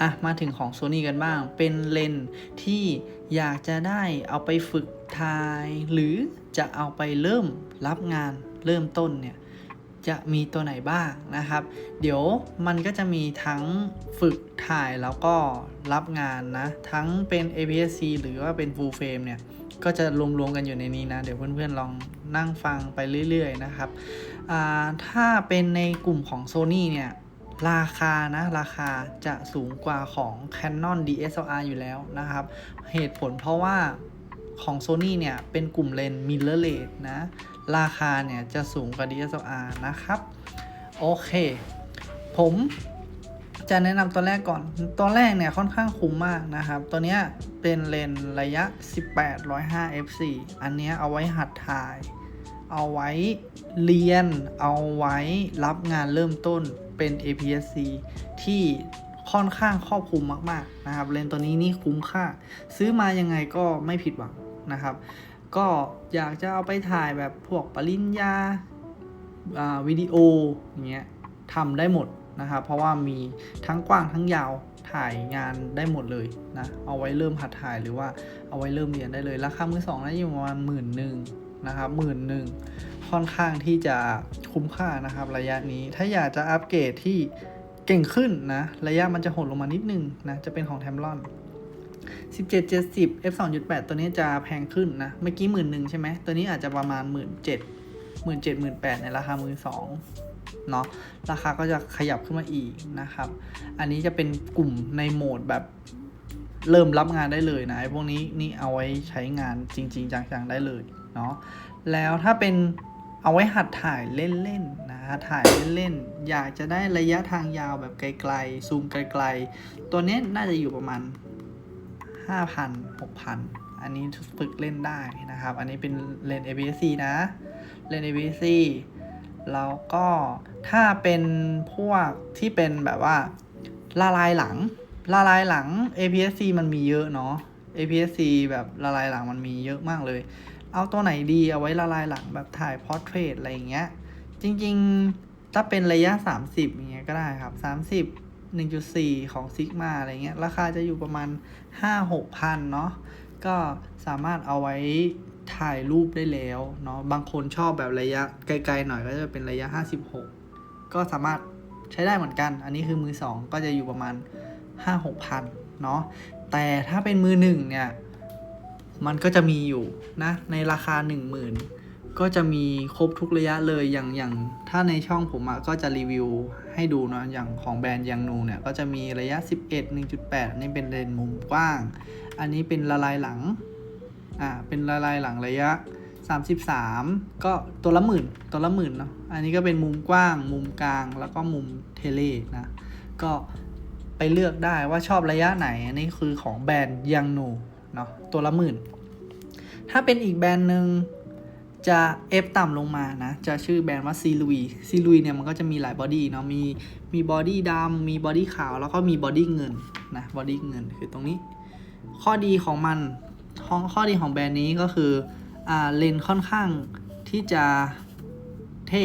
อะมาถึงของ Sony กันบ้าง เป็นเลนส์ที่อยากจะได้เอาไปฝึกถ่าย หรือจะเอาไปเริ่มรับงานเริ่มต้นเนี่ยจะมีตัวไหนบ้างนะครับ เดี๋ยวมันก็จะมีทั้งฝึกถ่ายแล้วก็รับงานนะ ทั้งเป็น APS-C หรือว่าเป็น Full Frame เนี่ย ก็จะรวมๆกันอยู่ในนี้นะ เดี๋ยวเพื่อนๆลองนั่งฟังไปเรื่อยๆนะครับ ถ้าเป็นในกลุ่มของ Sony เนี่ย ราคานะ ราคาจะสูงกว่าของ Canon DSLR อยู่แล้วนะครับ เหตุผลเพราะว่าของ Sony เนี่ยเป็นกลุ่มเลนส์ mirrorless นะ ราคาเนี่ยจะสูงกว่า DSLR นะครับ โอเค ผมจะแนะนำตัวแรกก่อน ตัวแรกเนี่ยค่อนข้างคุ้มมากนะครับ ตัวเนี้ยเป็นเลนส์ระยะ 18 105 f4 อันเนี้ยเอาไว้หัดถ่าย เอาไว้เรียน เอาไว้รับงานเริ่มต้น เป็น APS-C ที่ค่อนข้างครอบคลุมมากๆนะครับเลนส์ตัวนี้นี่คุ้มค่า ซื้อมายังไงก็ไม่ผิดหวังนะครับ ก็อยากจะเอาไปถ่ายแบบพวกปริญญาวิดีโออย่างเงี้ยทำได้หมดนะครับ เพราะว่ามีทั้งกว้างทั้งยาวถ่ายงานได้หมดเลยนะ เอาไว้เริ่มหัดถ่ายหรือว่าเอาไว้เริ่มเรียนได้เลย ราคามือสองน่าจะอยู่ประมาณหมื่นหนึ่ง นะครับหมื่นหนึ่งค่อนข้างที่จะคุ้มค่านะครับระยะนี้ถ้าอยากจะอัปเกรดที่เก่งขึ้นนะ ระยะมันจะหดลงมานิดนึงนะ จะเป็นของ Tamron 1770 f 2.8 ตัวนี้จะแพงขึ้นนะ เมื่อกี้หมื่นหนึ่งใช่ไหม ตัวนี้อาจจะประมาณ 1 7 0 0 0 1 7 0 0 0 8ในราคามือสองเนาะ ราคาก็จะขยับขึ้นมาอีกนะครับ อันนี้จะเป็นกลุ่มในโหมดแบบเริ่มรับงานได้เลยนะไอ้พวกนี้นี่เอาไว้ใช้งานจริง ๆ จังๆได้เลย เนาะแล้วถ้าเป็นเอาไว้หัดถ่ายเล่นๆนะฮะถ่ายเล่นๆอยากจะได้ระยะทางยาวแบบไกลๆซูมไกลๆ ตัวนี้น่าจะอยู่ประมาณ 5,000 6,000 อันนี้ฝึกเล่นได้นะครับ อันนี้เป็นเลนส์ APS-C นะเลนส์ APS-C แล้วก็ถ้าเป็นพวกที่เป็นแบบว่าละลายหลังละลายหลัง APS-C มันมีเยอะเนาะ APS-C แบบละลายหลังมันมีเยอะมากเลย เอาตัวไหนดีเอาไว้ละลายหลังแบบถ่ายพอร์เทรตอะไรอย่างเงี้ย จริงๆ ถ้าเป็นระยะ 30อย่างเงี้ยก็ได้ครับ 30 1.4 ของซิกมาอะไรเงี้ย ราคาจะอยู่ประมาณ 5-6พันเนาะ ก็สามารถเอาไว้ถ่ายรูปได้แล้วเนาะ บางคนชอบแบบระยะไกลๆหน่อยก็จะเป็นระยะ 56 ก็สามารถใช้ได้เหมือนกัน อันนี้คือมือ 2 ก็จะอยู่ประมาณ 5-6พันเนาะ แต่ถ้าเป็นมือหนึ่งเนี่ย มันก็จะมีอยู่นะในราคา 10,000 ก็จะมีครบทุกระยะเลยอย่างอย่างถ้าในช่องผมอะก็จะรีวิวให้ดูเนาะอย่างของแบรนด์ยังนูเนี่ยก็จะมีระยะ 11 1.8อันนี้เป็นเลนส์มุมกว้าง อันนี้เป็นละลายหลังอ่าเป็นละลายหลังระยะ 33 ก็ตัวละหมื่นตัวละหมื่นเนาะอันนี้ก็เป็นมุมกว้าง มุมกลางแล้วก็มุมเทเลนะก็ไปเลือกได้ว่าชอบระยะไหน อันนี้คือของแบรนด์ยังนู เนาะตัวละหมื่น ถ้าเป็นอีกแบรนด์หนึ่งจะเอฟต่ำลงมานะ จะชื่อแบรนด์ว่าซีลุยซีลุยเนี่ยมันก็จะมีหลายบอดี้เนาะมีมีบอดี้ดำมีบอดี้ขาว แล้วก็มีบอดี้เงินนะบอดี้เงินคือตรงนี้ ข้อดีของมันข้อข้อดีของแบรนด์นี้ก็คืออ่าเลนค่อนข้างที่จะเท่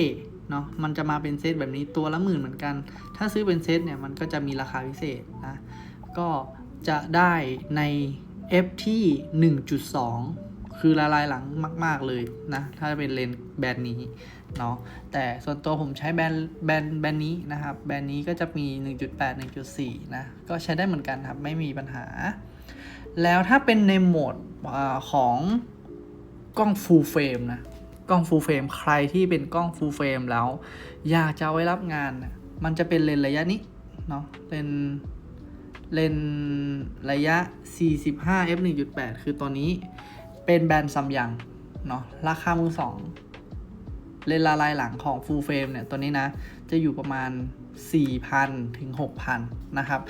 เนาะมันจะมาเป็นเซตแบบนี้ตัวละหมื่นเหมือนกัน ถ้าซื้อเป็นเซตเนี่ยมันก็จะมีราคาพิเศษนะก็จะได้ใน F ที่ 1.2 คือละลายหลังมาก ๆ เลยนะ ถ้าเป็นเลนส์แบรนด์นี้เนาะ แต่ส่วนตัวผมใช้แบรนด์แบรนด์แบรนด์นี้นะครับ แบรนด์นี้ก็จะมี 1.8 1.4 นะ ก็ใช้ได้เหมือนกันครับ ไม่มีปัญหา แล้วถ้าเป็นในโหมดอของกล้อง full frame นะ กล้อง full frame ใครที่เป็นกล้อง full frame แล้ว อยากจะไว้รับงานนะมันจะเป็นเลนส์ระยะนี้เนาะ เป็น เลนระยะ 45 f 1.8 คือตัวนี้เป็นแบรนด์ซัมยัง เนาะราคามือสองเลนละลายหลังของ full frame เนี่ย ตัวนี้นะ จะอยู่ประมาณ 4,000 ถึง 6,000 นะครับ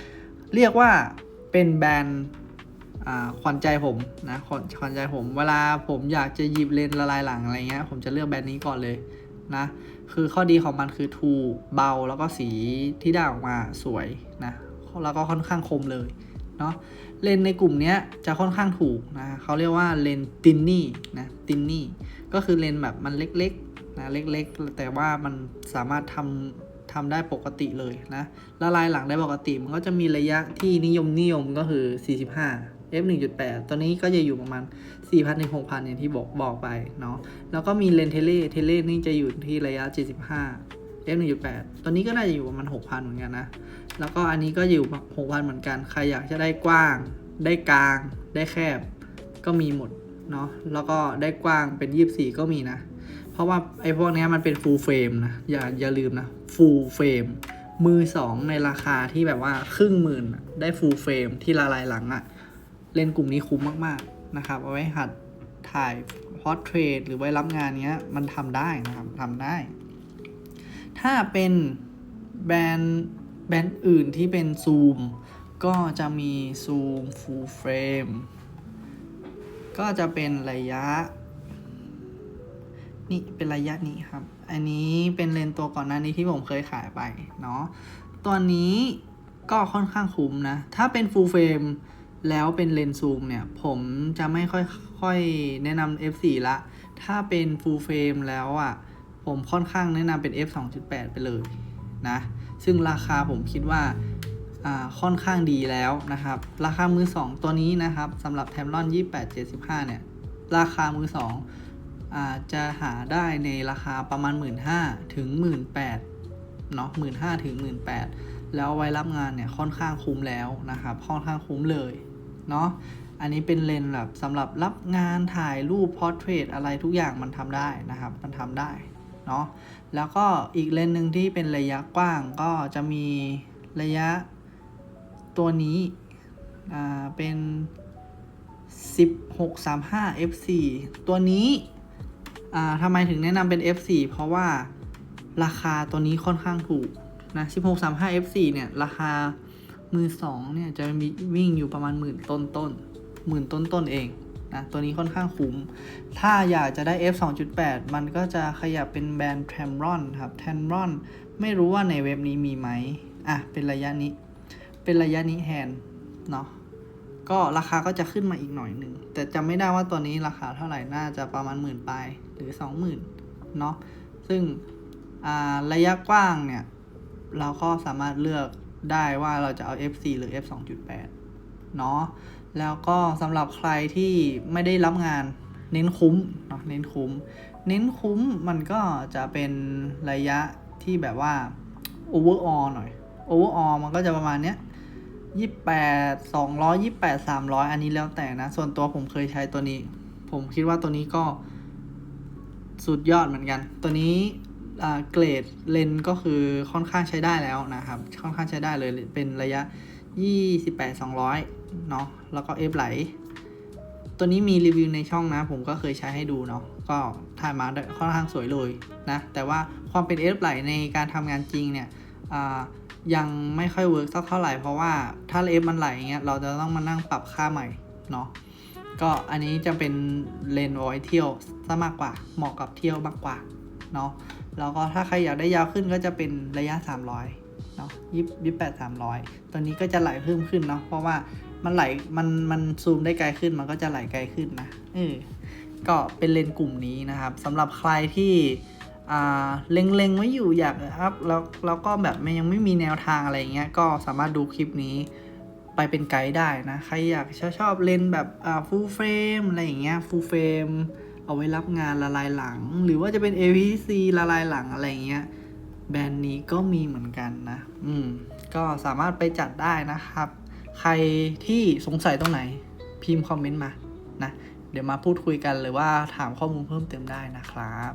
เรียกว่าเป็นแบรนด์อ่าขวัญใจผมนะขวัญใจผม เวลาผมอยากจะหยิบเลนละลายหลังอะไรเงี้ย ผมจะเลือกแบรนด์นี้ก่อนเลยนะ คือข้อดีของมันคือถูกเบาแล้วก็สีที่ได้ออกมาสวยนะ แล้วก็ค่อนข้างคมเลยเนาะเลนในกลุ่มนี้จะค่อนข้างถูกนะเขาเรียกว่าเลนตินนี่นะตินนี่ก็คือเลนแบบมันเล็กๆนะเล็กๆ แต่ว่ามันสามารถททำได้ปกติเลยนะละลายหลังได้ปกติมันก็จะมีระยะที่นิยมนิยมก็คือ 45 f 1.8ตัวนี้ก็จะอยู่ประมาณ 4,000ถึง6,000อย่างที่บอกบอกไปเนาะแล้วก็มีเลนเทเล่เทเล่นี่จะอยู่ที่ระยะ 75 f 1.8ตัวนี้ก็น่าจะอยู่ประมาณ6,000 เหมือนกันนะ แล้วก็อันนี้ก็อยู่6,000 เหมือนกัน ใครอยากจะได้กว้าง ได้กลาง ได้แคบ ก็มีหมดเนาะ แล้วก็ได้กว้างเป็น 24 ก็มีนะ เพราะว่าไอ้พวกนี้มันเป็น full frame นะ อย่าอย่าลืมนะ full frame มือสองในราคาที่แบบว่าครึ่งหมื่นได้ full frame ที่ละลายหลังอะเล่นกลุ่มนี้คุ้มมากๆนะครับ เอาไว้หัดถ่าย portrait หรือไว้รับงานเนี้ยมันทำได้นะครับทำได้ ถ้าเป็นแบรนด์แบรนด์อื่นที่เป็นซูมก็จะมีซูม full frame ก็จะเป็นระยะ นี่เป็นระยะนี้ครับ อันนี้เป็นเลนส์ตัวก่อนหน้านี้ที่ผมเคยขายไปเนาะตัวนี้ก็ค่อนข้างคุ้มนะ ถ้าเป็น full frame แล้วเป็นเลนส์ซูมเนี่ย ผมจะไม่ค่อยค่อยแนะนำ f4 ละ ถ้าเป็น full frame แล้วอะ ผมค่อนข้างแนะนำเป็น f 2.8 ไปเลยนะ ซึ่งราคาผมคิดว่าค่อนข้างดีแล้วนะครับ ราคามือ 2 ตัวนี้นะครับสำหรับ t ทม r o n 2875 เนี่ย ราคามือ 2 อาจะหาได้ในราคาประมาณ 1 5ื่นถึง1 8ื่นเนาะหมื่นห้าถึงหมื่นแปดแล้วไว้รับงานเนี่ยค่อนข้างคุ้มแล้วนะครับ ค่อนข้างคุ้มเลยเนาะอันนี้เป็นเลนส์แบบสำหรับรับงานถ่ายรูปพอร์เทรตอะไรทุกอย่างมันทำได้นะครับ มันทำได้ เนาะแล้วก็อีกเลนหนึ่งที่เป็นระยะกว้างก็จะมีระยะตัวนี้อ่าเป็น 1635 f4 ตัวนี้อ่าทำไมถึงแนะนำเป็น f4 เพราะว่าราคาตัวนี้ค่อนข้างถูกนะ1635 f4 เนี่ย ราคามือสองเนี่ยจะมีวิ่งอยู่ประมาณหมื่นต้นต้นหมื่นต้นต้นเอง นะตัวนี้ค่อนข้างคุ้ม ถ้าอยากจะได้ f 2.8 มันก็จะขยับเป็นแบรนด์ Tamron ครับ Tamron ไม่รู้ว่าในเว็บนี้มีไหมอะ เป็นระยะนี้ เป็นระยะนี้แทนเนาะก็ราคาก็จะขึ้นมาอีกหน่อยหนึ่ง แต่จำไม่ได้ว่าตัวนี้ราคาเท่าไหร่ น่าจะประมาณหมื่นปลายหรือสองหมื่นเนาะซึ่งระยะกว้างเนี่ย เราก็สามารถเลือกได้ว่าเราจะเอา f4 หรือ f 2.8 เนาะ แล้วก็สำหรับใครที่ไม่ได้รับงานเน้นคุ้มเนาะเน้นคุ้ม เน้นคุ้มมันก็จะเป็นระยะที่แบบว่า overall หน่อย overall มันก็จะประมาณเนี้ยยี่แปดสองร้อยยี่แปดสามร้อยอันนี้แล้วแต่นะ ส่วนตัวผมเคยใช้ตัวนี้ ผมคิดว่าตัวนี้ก็ สุดยอดเหมือนกัน ตัวนี้เกรดเลนก็คือค่อนข้างใช้ได้แล้วนะครับ ค่อนข้างใช้ได้เลยเป็นระยะ ยี่สิบแปดสองร้อยเนาะ แล้วก็เอฟไหล ตัวนี้มีรีวิวในช่องนะ ผมก็เคยใช้ให้ดูเนาะ ก็ถ่ายมาด้ค่อนข้างสวยเลยนะ แต่ว่าความเป็นเอฟไหลในการทำงานจริงเนี่ยยังไม่ค่อยเวิร์กสักเท่าไหร่ เพราะว่าถ้าเลฟมันไหลอย่างเงี้ย เราจะต้องมานั่งปรับค่าใหม่เนาะ ก็อันนี้จะเป็นเลนส์เอาไว้เที่ยวซะมากกว่า เหมาะกับเที่ยวมากกว่าเนาะ แล้วก็ถ้าใครอยากได้ยาวขึ้นก็จะเป็นระยะ 300 เนาะยี่ยี่แปดสามร้อยตัวนี้ก็จะไหลเพิ่มขึ้นเนาะเพราะว่ามันไหลมันมันซูมได้ไกลขึ้นมันก็จะไหลไกลขึ้นนะเออก็เป็นเลนส์กลุ่มนี้นะครับสำหรับใครที่อ่าเล็งๆไว้อยู่อยากอัพแล้วแล้วก็แบบมันยังไม่มีแนวทางอะไรเงี้ยก็สามารถดูคลิปนี้ไปเป็นไกด์ได้นะ ใครอยากชอบชอบเลนแบบฟูลเฟรมอะไรอย่างเงี้ยฟูลเฟรมเอาไว้รับงานละลายหลัง หรือว่าจะเป็น APC ละลายหลังอะไรเงี้ย แบรนด์นี้ก็มีเหมือนกันนะ อืม ก็สามารถไปจัดได้นะครับ ใครที่สงสัยตรงไหน พิมพ์คอมเมนต์มา นะ เดี๋ยวมาพูดคุยกันหรือว่าถามข้อมูลเพิ่มเติมได้นะครับ